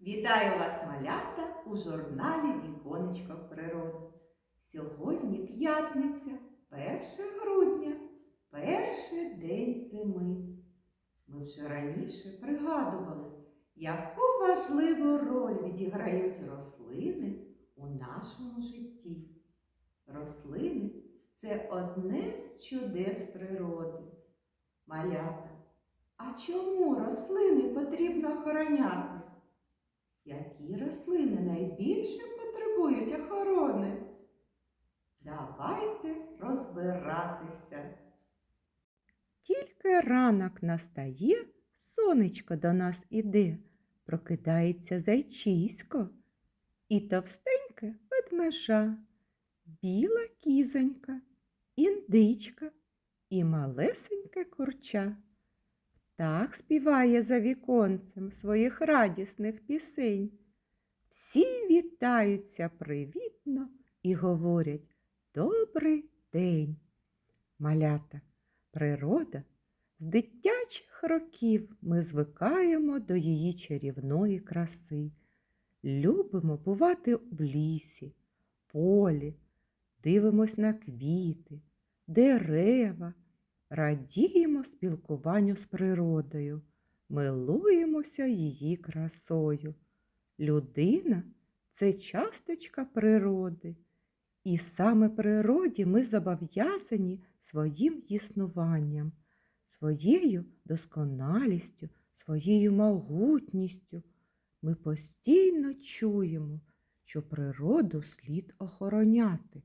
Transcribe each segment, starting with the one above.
Вітаю вас, малята, у журналі Віконечко природи. Сьогодні п'ятниця, 1 грудня, перший день зими. Ми вже раніше пригадували, яку важливу роль відіграють рослини у нашому житті. Рослини це одне з чудес природи. Малята, а чому рослини потрібно охороняти? Які рослини найбільше потребують охорони? Давайте розбиратися. Тільки ранок настає, сонечко до нас іде, прокидається зайчисько і товстеньке ведмежа, біла кізонька, індичка і малесеньке курча. Так співає за віконцем своїх радісних пісень. Всі вітаються привітно і говорять Добрий день. Малята, природа з дитячих років ми звикаємо до її чарівної краси. Любимо бувати в лісі, полі, дивимось на квіти, дерева, радіємо спілкуванню з природою, милуємося її красою. Людина це часточка природи, і саме природі ми зобов'язані своїм існуванням, своєю досконалістю, своєю могутністю. Ми постійно чуємо, що природу слід охороняти.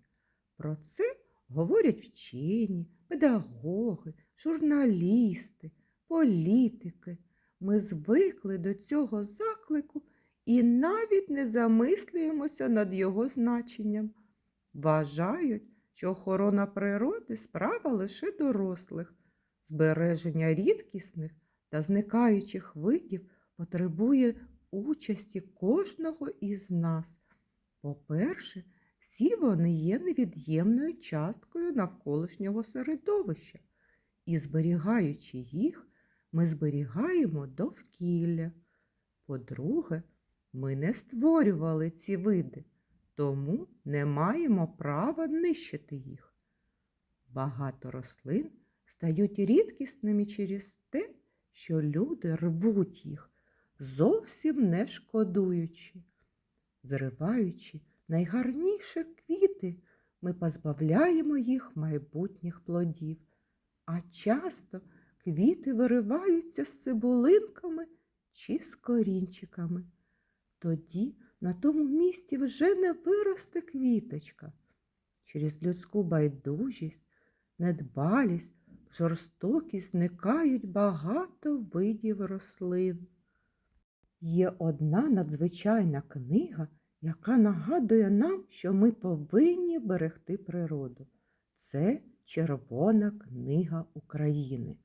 Про це говорять вчені, педагоги, журналісти, політики. Ми звикли до цього заклику і навіть не замислюємося над його значенням. Вважають, що охорона природи справа лише дорослих. Збереження рідкісних та зникаючих видів потребує участі кожного із нас. По-перше, всі вони є невід'ємною часткою навколишнього середовища, і зберігаючи їх, ми зберігаємо довкілля. По-друге, ми не створювали ці види, тому не маємо права нищити їх. Багато рослин стають рідкісними через те, що люди рвуть їх, зовсім не шкодуючи. Зриваючи найгарніші квіти, ми позбавляємо їх майбутніх плодів, а часто квіти вириваються з цибулинками чи з корінчиками. Тоді на тому місці вже не виросте квіточка. Через людську байдужість, недбалість, жорстокість зникають багато видів рослин. Є одна надзвичайна книга, яка нагадує нам, що ми повинні берегти природу. Це Червона книга України.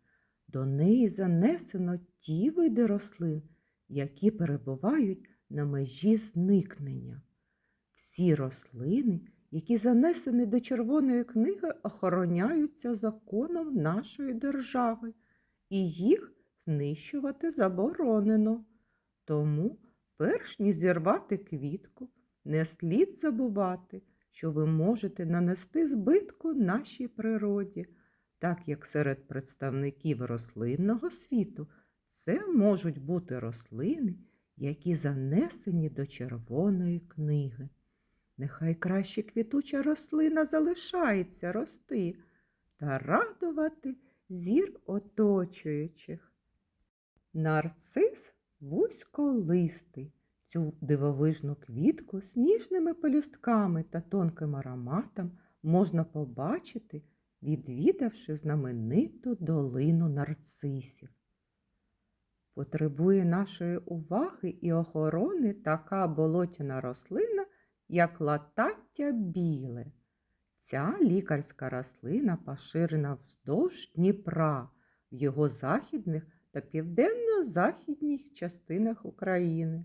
До неї занесено ті види рослин, які перебувають на межі зникнення. Всі рослини, які занесені до Червоної книги, охороняються законом нашої держави, і їх знищувати заборонено. Тому, перш ніж зірвати квітку, не слід забувати, що ви можете нанести збитку нашій природі, так як серед представників рослинного світу це можуть бути рослини, які занесені до червоної книги. Нехай краще квітуча рослина залишається рости та радувати зір оточуючих. Нарцис вузьколистий. Цю дивовижну квітку з ніжними пелюстками та тонким ароматом можна побачити, відвідавши знамениту долину нарцисів. Потребує нашої уваги і охорони така болотяна рослина, як латаття біле. Ця лікарська рослина поширена вздовж Дніпра в його західних та південно-західніх частинах України.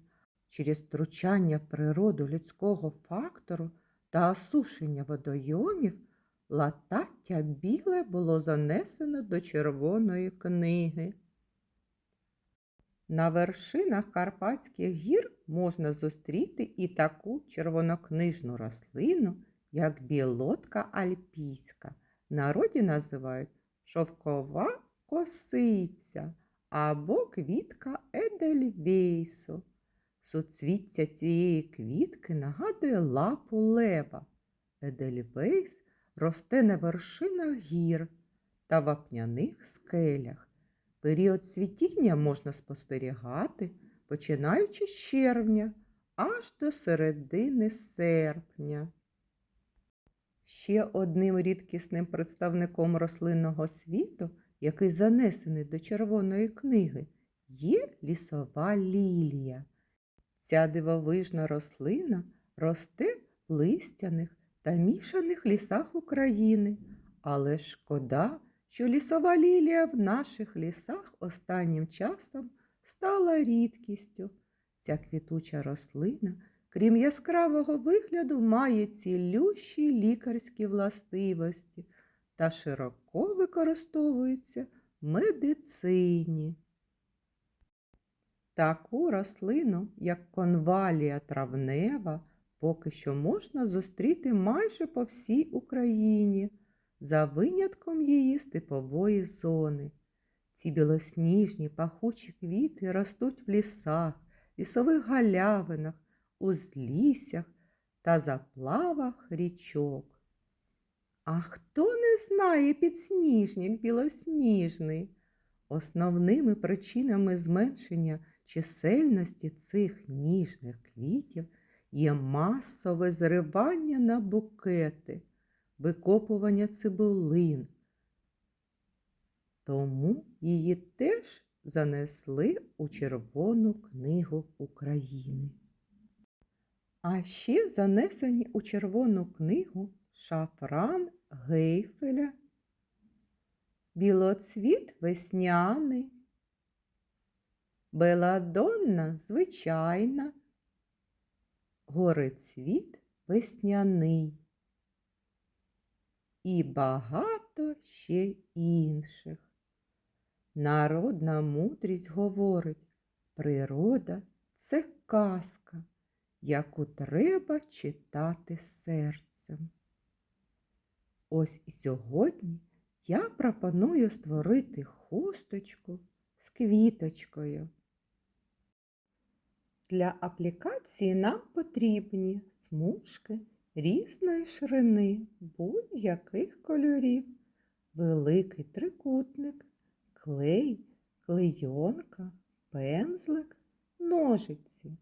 Через втручання в природу людського фактору та осушення водойомів латаття біле було занесено до Червоної книги. На вершинах Карпатських гір можна зустріти і таку червонокнижну рослину, як білотка альпійська. Народі називають шовкова косиця або квітка Едельвейсу. Суцвіття цієї квітки нагадує лапу лева. Едельвейс росте на вершинах гір та вапняних скелях. Період цвітіння можна спостерігати, починаючи з червня аж до середини серпня. Ще одним рідкісним представником рослинного світу, який занесений до Червоної книги, є лісова лілія. Ця дивовижна рослина росте в листяних та мішаних лісах України, але шкода, що лісова лілія в наших лісах останнім часом стала рідкістю. Ця квітуча рослина, крім яскравого вигляду, має цілющі лікарські властивості та широко використовується в медицині. Таку рослину, як конвалія травнева, поки що можна зустріти майже по всій Україні, за винятком її степової зони. Ці білосніжні пахучі квіти ростуть в лісах, лісових галявинах, узліссях та заплавах річок. А хто не знає підсніжник білосніжний? Основними причинами зменшення чисельності цих ніжних квітів є масове зривання на букети, викопування цибулин. Тому її теж занесли у Червону книгу України. А ще занесені у Червону книгу шафран гейфеля, білоцвіт весняний, беладонна звичайна, горицвіт весняний і багато ще інших. Народна мудрість говорить, природа це казка, яку треба читати серцем. Ось і сьогодні я пропоную створити хусточку з квіточкою. Для аплікації нам потрібні смужки різної ширини будь-яких кольорів, великий трикутник, клей, клейонка, пензлик, ножиці.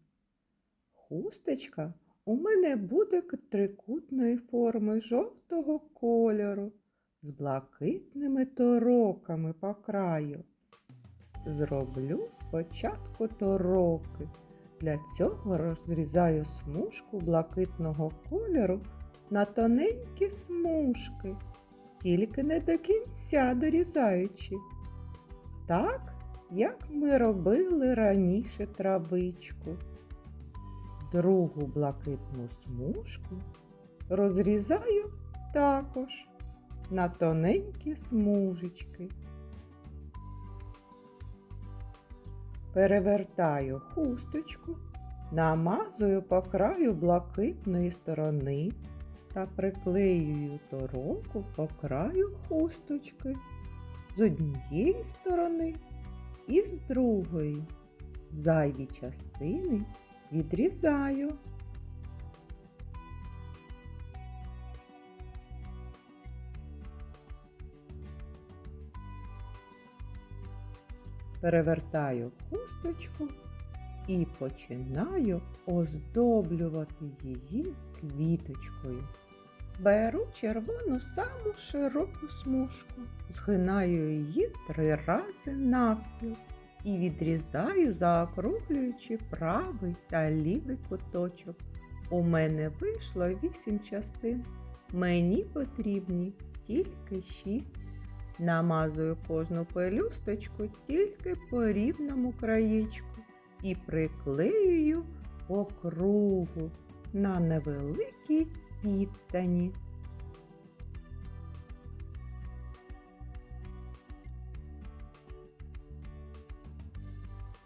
Хусточка у мене буде трикутної форми жовтого кольору з блакитними тороками по краю. Зроблю спочатку тороки. Для цього розрізаю смужку блакитного кольору на тоненькі смужки, тільки не до кінця дорізаючи. Так, як ми робили раніше травичку. Другу блакитну смужку розрізаю також на тоненькі смужечки. Перевертаю хусточку, намазую по краю блакитної сторони та приклеюю тороку по краю хусточки з однієї сторони і з другої. Зайві частини відрізаю. Перевертаю хусточку і починаю оздоблювати її квіточкою. Беру червону саму широку смужку, згинаю її три рази навпіл і відрізаю, заокруглюючи правий та лівий куточок. У мене вийшло вісім частин. Мені потрібні тільки шість. Намазую кожну пелюсточку тільки по рівному краєчку і приклеюю по кругу на невеликій відстані.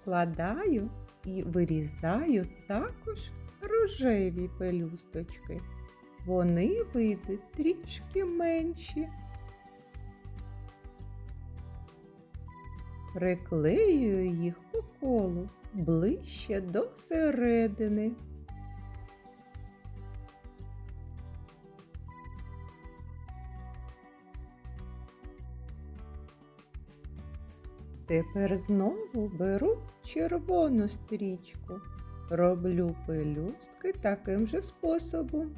Складаю і вирізаю також рожеві пелюсточки. Вони вийдуть трішки менші. Приклеюю їх по колу ближче до середини. Тепер знову беру червону стрічку, роблю пелюстки таким же способом.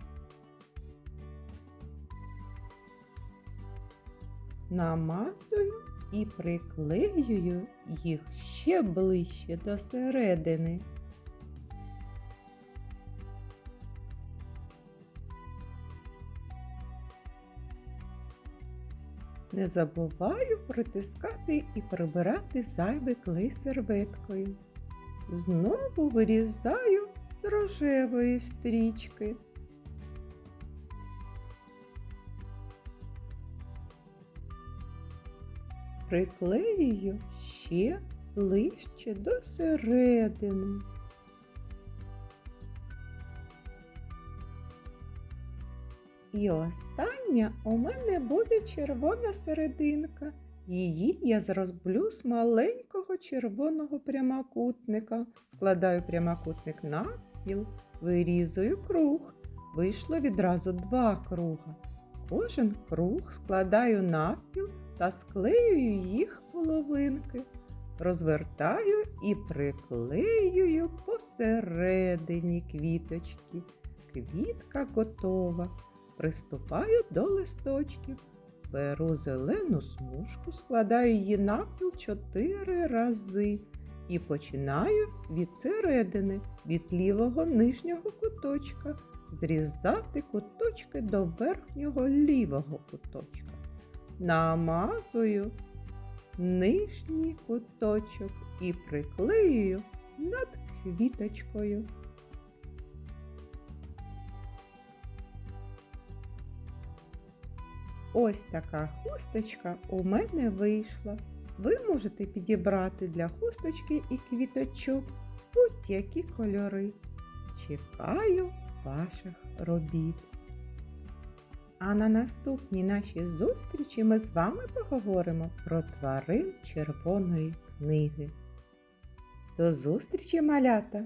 Намазую і приклеюю їх ще ближче до середини. Не забуваю притискати і прибирати зайвий клей серветкою. Знову вирізаю з рожевої стрічки. Приклеюю ще ближче до середини. І остання у мене буде червона серединка. Її я зроблю з маленького червоного прямокутника. Складаю прямокутник навпіл, вирізую круг. Вийшло відразу два круга. Кожен круг складаю навпіл та склеюю їх половинки. Розвертаю і приклеюю посередині квіточки. Квітка готова. Приступаю до листочків. Беру зелену смужку, складаю її навпіл чотири рази і починаю від середини, від лівого нижнього куточка, зрізати куточки до верхнього лівого куточка. Намазую нижній куточок і приклеюю над квіточкою. Ось така хусточка у мене вийшла. Ви можете підібрати для хусточки і квіточок будь-які кольори. Чекаю ваших робіт. А на наступній нашій зустрічі ми з вами поговоримо про тварин червоної книги. До зустрічі, малята!